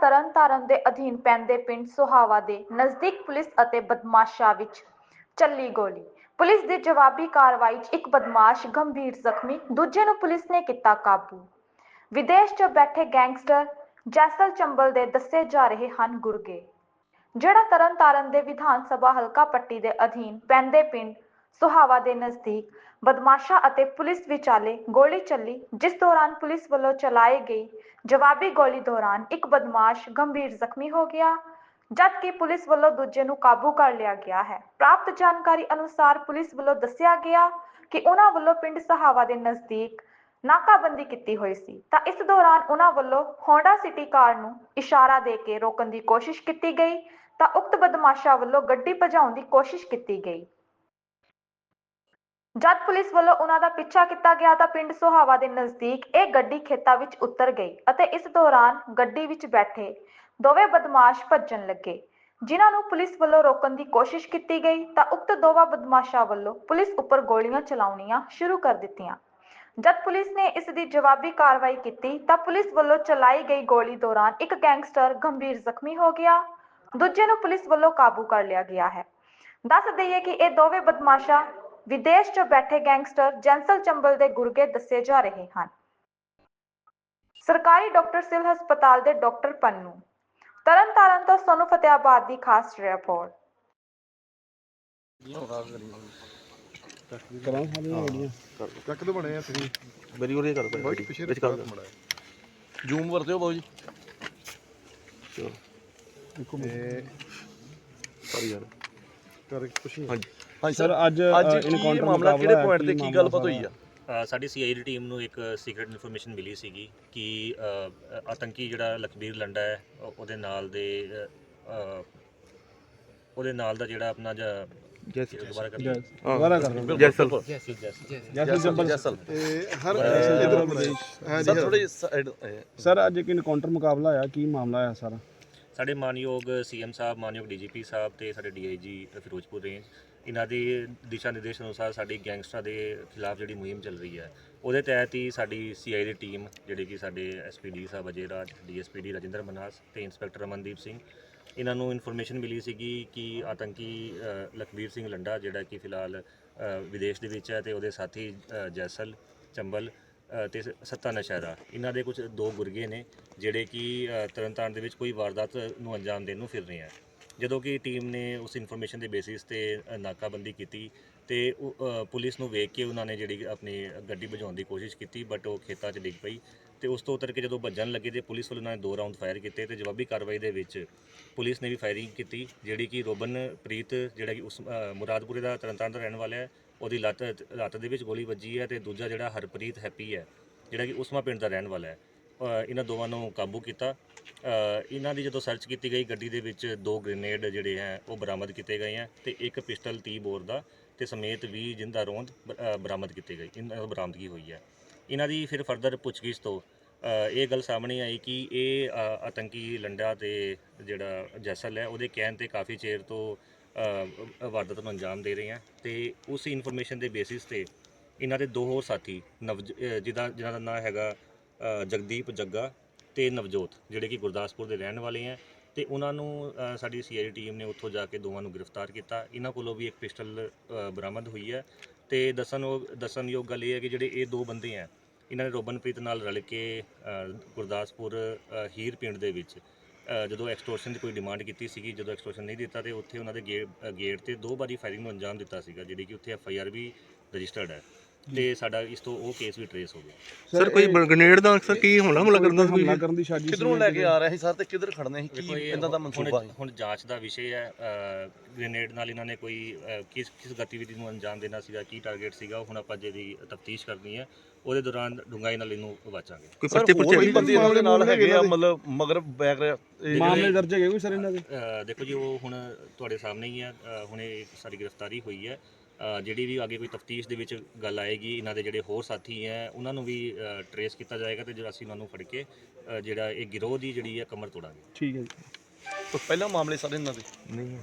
ਤਰਨਤਾਰਨ ਦੇ ਅਧੀਨ ਪੈਂਦੇ ਪਿੰਡ ਸੁਹਾਵਾ ਦੇ ਨਜ਼ਦੀਕ ਪੁਲਿਸ ਅਤੇ ਬਦਮਾਸ਼ਾਂ ਵਿੱਚ ਚੱਲੀ ਗੋਲੀ। ਪੁਲਿਸ ਦੀ ਜਵਾਬੀ ਕਾਰਵਾਈ 'ਚ ਇੱਕ ਬਦਮਾਸ਼ ਗੰਭੀਰ ਜ਼ਖਮੀ, ਦੂਜੇ ਨੂੰ ਪੁਲਿਸ ਨੇ ਕੀਤਾ ਕਾਬੂ। ਵਿਦੇਸ਼ 'ਚ ਬੈਠੇ ਗੈਂਗਸਟਰ ਜੈਸਲ ਚੰਬਲ ਦੇ ਦੱਸੇ ਜਾ ਰਹੇ ਹਨ ਗੁਰਗੇ। ਜਿਹੜਾ ਤਰਨਤਾਰਨ ਦੇ ਵਿਧਾਨ ਸਭਾ ਹਲਕਾ ਪੱਟੀ ਦੇ ਅਧੀਨ ਪੈਂਦੇ ਪਿੰਡ ਸੁਹਾਵਾ ਦੇ ਨਜ਼ਦੀਕ ਬਦਮਾਸ਼ਾਂ ਅਤੇ ਪੁਲਿਸ ਵਿਚਾਲੇ ਗੋਲੀ ਚੱਲੀ, ਜਿਸ ਦੌਰਾਨ ਪੁਲਿਸ ਵੱਲੋਂ ਚਲਾਈ ਗਈ ਜਵਾਬੀ ਗੋਲੀ ਦੌਰਾਨ ਇੱਕ ਬਦਮਾਸ਼ ਗੰਭੀਰ ਜ਼ਖਮੀ ਹੋ ਗਿਆ, ਜਦਕਿ ਪੁਲਿਸ ਵੱਲੋਂ ਦੂਜੇ ਨੂੰ ਕਾਬੂ ਕਰ ਲਿਆ ਗਿਆ ਹੈ। ਪ੍ਰਾਪਤ ਜਾਣਕਾਰੀ ਅਨੁਸਾਰ ਪੁਲਿਸ ਵੱਲੋਂ ਦੱਸਿਆ ਗਿਆ ਕਿ ਉਹਨਾਂ ਵੱਲੋਂ ਪਿੰਡ ਸਹਾਵਾ ਦੇ ਨਜ਼ਦੀਕ ਨਾਕਾਬੰਦੀ ਕੀਤੀ ਹੋਈ ਸੀ। ਤਾਂ ਇਸ ਦੌਰਾਨ ਉਹਨਾਂ ਵੱਲੋਂ ਹੋਂਡਾ ਸਿਟੀ ਕਾਰ ਨੂੰ ਇਸ਼ਾਰਾ ਦੇ ਕੇ ਰੋਕਣ ਦੀ ਕੋਸ਼ਿਸ਼ ਕੀਤੀ ਗਈ। ਤਾਂ ਉਕਤ ਬਦਮਾਸ਼ਾਂ ਵੱਲੋਂ ਗੱਡੀ ਭਜਾਉਣ ਦੀ ਕੋਸ਼ਿਸ਼ ਕੀਤੀ ਗਈ। ਜਦ ਪੁਲਿਸ ਵੱਲੋਂ ਉਹਨਾਂ ਦਾ ਪਿੱਛਾ ਕੀਤਾ ਗਿਆ ਤਾਂ ਪਿੰਡ ਸੁਹਾਵਾ ਦੇ ਨਜ਼ਦੀਕ ਇਹ ਗੱਡੀ ਖੇਤਾਂ ਵਿੱਚ ਉਤਰ ਗਈ ਅਤੇ ਇਸ ਦੌਰਾਨ ਗੱਡੀ ਵਿੱਚ ਬੈਠੇ ਦੋਵੇਂ ਬਦਮਾਸ਼ ਭੱਜਣ ਲੱਗੇ। ਜਿਨ੍ਹਾਂ ਨੂੰ ਪੁਲਿਸ ਵੱਲੋਂ ਰੋਕਣ ਦੀ ਕੋਸ਼ਿਸ਼ ਕੀਤੀ ਗਈ ਤਾਂ ਉਕਤ ਦੋਵਾਂ ਬਦਮਾਸ਼ਾਂ ਵੱਲੋਂ ਪੁਲਿਸ ਉੱਪਰ ਗੋਲੀਆਂ ਚਲਾਉਣੀਆਂ ਸ਼ੁਰੂ ਕਰ ਦਿੱਤੀਆਂ। ਜਦ ਪੁਲਿਸ ਨੇ ਇਸ ਦੀ ਜਵਾਬੀ ਕਾਰਵਾਈ ਕੀਤੀ ਤਾਂ ਪੁਲਿਸ ਵੱਲੋਂ ਚਲਾਈ ਗਈ ਗੋਲੀ ਦੌਰਾਨ ਇੱਕ ਗੈਂਗਸਟਰ ਗੰਭੀਰ ਜ਼ਖਮੀ ਹੋ ਗਿਆ। ਦੂਜੇ ਨੂੰ ਪੁਲਿਸ ਵੱਲੋਂ ਕਾਬੂ ਕਰ ਲਿਆ ਗਿਆ ਹੈ। ਦੱਸ ਦਈਏ ਕਿ ਇਹ ਦੋਵੇਂ ਬਦਮਾਸ਼ਾਂ ਵਿਦੇਸ਼ 'ਚ ਬੈਠੇ ਗੈਂਗਸਟਰ ਜੈਂਸਲ ਚੰਬਲ ਦੇ ਗੁਰਗੇ ਦੱਸੇ ਜਾ ਰਹੇ ਹਨ। ਸਰਕਾਰੀ ਡਾਕਟਰ ਸਿਵਲ ਹਸਪਤਾਲ ਦੇ ਡਾਕਟਰ ਪੰਨੂ। ਤਰਨਤਾਰਨ ਤੋਂ ਸੋਨੂ ਫਤਿਆਬਾਦ ਦੀ ਖਾਸ ਰਿਪੋਰਟ। ਕਰਾਂ ਸਾਰੀਆਂ ਗੱਡੀਆਂ ਚੱਕ ਦੇ ਬਣੇ ਆ ਤੁਸੀਂ ਮੇਰੀ ਉਰੇ ਕਰ ਦੇ। ਬਹੁਤ ਪਿੱਛੇ ਵਿੱਚ ਕਰ ਮੜਾ ਜੂਮ ਵਰਤਿਓ ਬਾਊ ਜੀ। ਚਲੋ। ਤੇ ਸੌਰੀ ਯਾਰ। ਕਰ ਕੁਛ ਨਹੀਂ ਹਾਂਜੀ। ਹਾਂਜੀ ਸਰ ਅੱਜ ਅੱਜ ਇਨਕਾਊਂਟਰ ਮਾਮਲਾ ਕਿਹੜੇ ਪੁਆਇੰਟ ਤੇ ਕੀ ਗੱਲਬਾਤ ਹੋਈ ਆ ਸਾਡੀ ਸੀਆਈ ਦੀ ਟੀਮ ਨੂੰ ਇੱਕ ਸੀਕ੍ਰੀਟ ਇਨਫੋਰਮੇਸ਼ਨ ਮਿਲੀ ਸੀਗੀ ਕਿ ਆਤੰਕੀ ਜਿਹੜਾ ਲਖਬੀਰ ਲੰਡਾ ਹੈ ਉਹ- ਉਹਦੇ ਨਾਲ ਦੇ ਉਹਦੇ ਨਾਲ ਦਾ ਜਿਹੜਾ ਆਪਣਾ ਦੁਬਾਰਾ ਕਰ ਦੁਬਾਰਾ ਕਰ ਲਓ ਜੈਸਲ। ਜੈਸਲ ਜੰਬਲ ਜੈਸਲ ਤੇ ਹਰ ਇਧਰ ਬਣੇ ਹਾਂ ਸਰ ਜੀ ਥੋੜੀ ਸਾਈਡ ਸਰ ਅੱਜ ਇੱਕ ਇਨਕਾਊਂਟਰ ਮੁਕਾਬਲਾ ਹੋਇਆ। ਕੀ ਮਾਮਲਾ ਹੋਇਆ ਸਾਰਾ? ਸਾਡੇ ਮਾਨਯੋਗ ਸੀਐਮ ਸਾਹਿਬ ਮਾਨਯੋਗ ਡੀਜੀਪੀ ਸਾਹਿਬ ਤੇ ਸਾਡੇ ਡੀਆਈਜੀ ਫਿਰੋਜ਼ਪੁਰ ਰੇਂਜ ਇਹਨਾਂ ਦੇ ਦਿਸ਼ਾ ਨਿਰਦੇਸ਼ ਅਨੁਸਾਰ ਸਾਡੀ ਗੈਂਗਸਟਰਾਂ ਦੇ ਖਿਲਾਫ ਜਿਹੜੀ ਮੁਹਿੰਮ ਚੱਲ ਰਹੀ ਹੈ ਉਹਦੇ ਤਹਿਤ ਹੀ ਸਾਡੀ ਸੀਆਈ ਦੀ ਟੀਮ ਜਿਹੜੇ ਕਿ ਸਾਡੇ ਐਸਪੀਡੀ ਸਾਹਿਬ ਅਜੇ ਰਾਜ ਡੀਐਸਪੀਡੀ ਰਜਿੰਦਰ ਮਨਾਸ ਤੇ ਇੰਸਪੈਕਟਰ ਅਮਨਦੀਪ ਸਿੰਘ ਇਹਨਾਂ ਨੂੰ ਇਨਫੋਰਮੇਸ਼ਨ ਮਿਲੀ ਸੀਗੀ ਕਿ ਆਤੰਕੀ ਲਖਬੀਰ ਸਿੰਘ ਲੰਡਾ ਜਿਹੜਾ ਕਿ ਫਿਲਹਾਲ ਵਿਦੇਸ਼ ਦੇ ਵਿੱਚ ਹੈ ਤੇ ਉਹਦੇ ਸਾਥੀ ਜੈਸਲ ਚੰਬਲ ਅ, ਤੇ ਸ- ਸੱਤਾ ਨਸ਼ਹਿਰਾ। ਇਹਨਾਂ ਦੇ ਕੁਝ ਦੋ ਗੁਰਗੇ ਨੇ ਜਿਹੜੇ ਕਿ ਤਰਨਤਾਰਨ ਦੇ ਵਿੱਚ ਕੋਈ ਵਾਰਦਾਤ ਨੂੰ ਅੰਜਾਮ ਦੇਣ ਨੂੰ ਫਿਰ ਰਹੇ ਆ। ਜਦੋਂ ਕਿ ਟੀਮ ਨੇ ਉਸ ਇਨਫੋਰਮੇਸ਼ਨ ਦੇ ਬੇਸਿਸ ਤੇ ਨਾਕਾਬੰਦੀ ਕੀਤੀ ਤੇ ਪੁਲਿਸ ਨੂੰ ਵੇਖ ਕੇ ਉਹਨਾਂ ਨੇ ਜਿਹੜੀ ਆਪਣੀ ਗੱਡੀ ਭਜਾਉਣ ਦੀ ਕੋਸ਼ਿਸ਼ ਕੀਤੀ ਬਟ ਉਹ ਖੇਤਾਂ 'ਚ ਡਿੱਗ ਪਈ ਤੇ ਉਸ ਤੋਂ ਉਤਰ ਕੇ ਜਦੋਂ ਭੱਜਣ ਲੱਗੇ ਤੇ ਪੁਲਿਸ ਵੱਲੋਂ ਉਹਨਾਂ ਨੇ ਦੋ ਰਾਉਂਡ ਫਾਇਰ ਕੀਤੇ ਤੇ ਜਵਾਬੀ ਕਾਰਵਾਈ ਦੇ ਵਿੱਚ ਪੁਲਿਸ ਨੇ ਵੀ ਫਾਇਰਿੰਗ ਕੀਤੀ ਜਿਹੜੀ ਕਿ ਰੋਬਨ ਪ੍ਰੀਤ ਜਿਹੜਾ ਕਿ ਉਸ ਅ, ਮੁਰਾਦਪੁਰੇ ਦਾ ਤਰਨਤਾਰਨ ਦਾ ਰਹਿਣ ਵਾਲਾ ਹੈ ਉਹਦੀ ਲੱਤ ਲੱਤ ਦੇ ਵਿੱਚ ਗੋਲੀ ਵੱਜੀ ਹੈ ਤੇ ਦੂਜਾ ਜਿਹੜਾ ਹਰਪ੍ਰੀਤ ਹੈਪੀ ਹੈ ਜਿਹੜਾ ਕਿ ਉਸਮਾ ਪਿੰਡ ਦਾ ਰਹਿਣ ਵਾਲਾ ਹੈ। ਇਹਨਾਂ ਦੋਵਾਂ ਨੂੰ ਕਾਬੂ ਕੀਤਾ। ਇਹਨਾਂ ਦੀ ਜਦੋਂ ਸਰਚ ਕੀਤੀ ਗਈ, ਗੱਡੀ ਦੇ ਵਿੱਚ ਦੋ ਗ੍ਰੇਨੇਡ ਜਿਹੜੇ ਹੈ, ਉਹ ਬਰਾਮਦ ਕੀਤੇ ਗਏ ਹੈ ਤੇ ਇੱਕ ਪਿਸਟਲ 30 ਬੋਰ ਦਾ ਤੇ ਸਮੇਤ 20 ਜਿੰਦਾ ਰੋਂਦ ਬ- ਬਰਾਮਦ ਕੀਤੇ ਗਏ। ਇਹਨਾਂ ਦੀ ਬਰਾਮਦਗੀ ਹੋਈ ਹੈ। ਇਹਨਾਂ ਦੀ ਫਿਰ ਫਰਦਰ ਪੁੱਛਗਿੱਛ ਤੋਂ ਇਹ ਗੱਲ ਸਾਹਮਣੇ ਆਈ ਕਿ ਇਹ ਆਤੰਕੀ ਲੰਡਾ ਤੇ ਜਿਹੜਾ ਜੈਸਲ ਹੈ, ਉਹਦੇ ਕਹਿਣ ਤੇ ਕਾਫੀ ਚਿਰ ਤੋਂ ਵਾਰਦਾਤ ਨੂੰ ਅੰਜਾਮ ਦੇ ਰਹੇ ਆ ਤੇ ਉਸ ਇਨਫੋਰਮੇਸ਼ਨ ਦੇ ਬੇਸਿਸ ਤੇ ਇਹਨਾਂ ਦੇ ਦੋ ਹੋਰ ਸਾਥੀ ਨਵ ਜਿਹਦਾ, ਜਿਹਨਾਂ ਦਾ ਨਾਮ ਹੈਗਾ ਜਗਦੀਪ ਜੱਗਾ ਤੇ ਨਵਜੋਤ ਜਿਹੜੇ ਕਿ ਗੁਰਦਾਸਪੁਰ ਦੇ ਰਹਿਣ ਵਾਲੇ ਹੈ ਤੇ ਉਹਨਾਂ ਨੂੰ ਅ, ਸਾਡੀ ਸੀਆਈ ਟੀਮ ਨੇ ਉੱਥੋਂ ਜਾ ਕੇ ਦੋਵਾਂ ਨੂੰ ਗ੍ਰਿਫਤਾਰ ਕੀਤਾ। ਇਹਨਾਂ ਕੋਲੋਂ ਵੀ ਇੱਕ ਪਿਸਟਲ ਅ, ਬਰਾਮਦ ਹੋਈ ਹੈ ਤੇ ਦੱਸਣਯੋਗ ਦੱਸਣਯੋਗ ਗੱਲ ਇਹ ਹੈ ਕਿ ਜਿਹੜੇ ਇਹ ਦੋ ਬੰਦੇ ਹੈ ਇਹਨਾਂ ਨੇ ਰੋਬਨਪ੍ਰੀਤ ਨਾਲ ਰਲ ਕੇ ਅ, ਗੁਰਦਾਸਪੁਰ ਅ, ਹੀਰ ਪਿੰਡ ਦੇ ਵਿੱਚ ਅ, ਜਦੋਂ ਐਕਸਟੋਰਸ਼ਨ ਦੀ ਕੋਈ ਡਿਮਾਂਡ ਕੀਤੀ ਸੀਗੀ ਜਦੋਂ ਐਕਸਟੋਰਸ਼ਨ ਨਹੀਂ ਦਿੱਤਾ ਤੇ ਉੱਥੇ ਉਹਨਾਂ ਦੇ ਗੇਟ ਗੇਟ ਤੇ ਦੋ ਵਾਰੀ ਫਾਇਰਿੰਗ ਨੂੰ ਅੰਜਾਮ ਦਿੱਤਾ ਸੀਗਾ ਜਿਹੜੀ ਕਿ ਉੱਥੇ ਐਫ ਆਈ ਆਰ ਵੀ ਰਜਿਸਟਰਡ ਹੈ। ਤੇ ਸਾਡਾ ਇਸ ਤੋਂ ਉਹ ਕੇਸ ਵੀ ਟਰੇਸ ਹੋ ਗਿਆ। ਸਰ ਕੋਈ ਗ੍ਰੇਨੇਡ ਦਾ ਅਕਸਰ ਕੀ ਹੋਣਾ ਹਮਲਾ ਕਰਨ ਦਾ ਕੋਈ? ਹਮਲਾ ਕਰਨ ਦੀ ਸਾਜ਼ਿਸ਼ ਕਿਧਰੋਂ ਲੈ ਕੇ ਆ ਰਿਹਾ ਸੀ ਸਰ ਤੇ ਕਿੱਧਰ ਖੜਨੇ ਸੀ? ਦੇਖੋ ਕੀ ਇਹ ਇਦਾਂ ਦਾ ਹੁਣ- ਮਨਸੂਬਾ ਸੀ? ਹੁਣ ਜਾਂਚ ਦਾ ਵਿਸ਼ੇ ਹੈ ਗ੍ਰੇਨੇਡ ਨਾਲ ਇਹਨਾਂ ਨੇ ਕੋਈ ਅ, ਕਿਸ ਕਿਸ ਗਤੀਵਿਧੀ ਨੂੰ ਅੰਜਾਮ ਦੇਣਾ ਸੀਗਾ ਕੀ ਟਾਰਗੇਟ ਸੀਗਾ ਉਹ ਹੁਣ ਆਪਾਂ ਜਿਹੜੀ ਤਫਤੀਸ਼ ਕਰਨੀ ਹੈ। ਉਹਦੇ ਦੌਰਾਨ ਡੂੰਘਾਈ ਨਾਲ ਇਹਨੂੰ ਵਾਚਾਂਗੇ। ਕੋਈ ਸਰ, ਪਰਚੇ ਹੋਰ ਪੁਰਚੇ ਵੀ ਬੰਦੇ ਇਹਨਾਂ ਦੇ ਨਾਲ ਹੈਗੇ ਆ, ਮਤਲਬ ਮਗਰ ਬੈਕ ਮਾਮਲੇ ਦਰਜ ਹੈਗੇ ਕੋਈ ਸਰ ਇਹਨਾਂ ਦੇ? ਅ, ਦੇਖੋ ਜੀ ਉਹ ਹੁਣ ਤੁਹਾਡੇ ਸਾਹਮਣੇ ਹੀ ਹੈ। ਅ, ਹੁਣੇ ਇੱਕ ਸਾਡੀ ਗ੍ਰਿਫਤਾਰੀ ਹੋਈ ਹੈ। ਜਿਹੜੀ ਵੀ ਅੱਗੇ ਕੋਈ ਤਫਤੀਸ਼ ਦੇ ਵਿੱਚ ਗੱਲ ਆਏਗੀ ਇਹਨਾਂ ਦੇ ਜਿਹੜੇ ਹੋਰ ਸਾਥੀ ਹੈ ਉਹਨਾਂ ਨੂੰ ਵੀ ਟਰੇਸ ਕੀਤਾ ਜਾਏਗਾ ਤੇ ਜਿਹੜਾ ਅਸੀਂ ਉਹਨਾਂ ਨੂੰ ਫੜ ਕੇ ਅ, ਜਿਹੜਾ ਇਹ ਗਿਰੋਹ ਦੀ ਜਿਹੜੀ ਹੈ ਕਮਰ ਤੋੜਾਂਗੇ। ਠੀਕ ਹੈ ਜੀ। ਪਹਿਲਾਂ ਮਾਮਲੇ ਸਾਰੇ ਇਹਨਾਂ ਦੇ? ਨਹੀਂ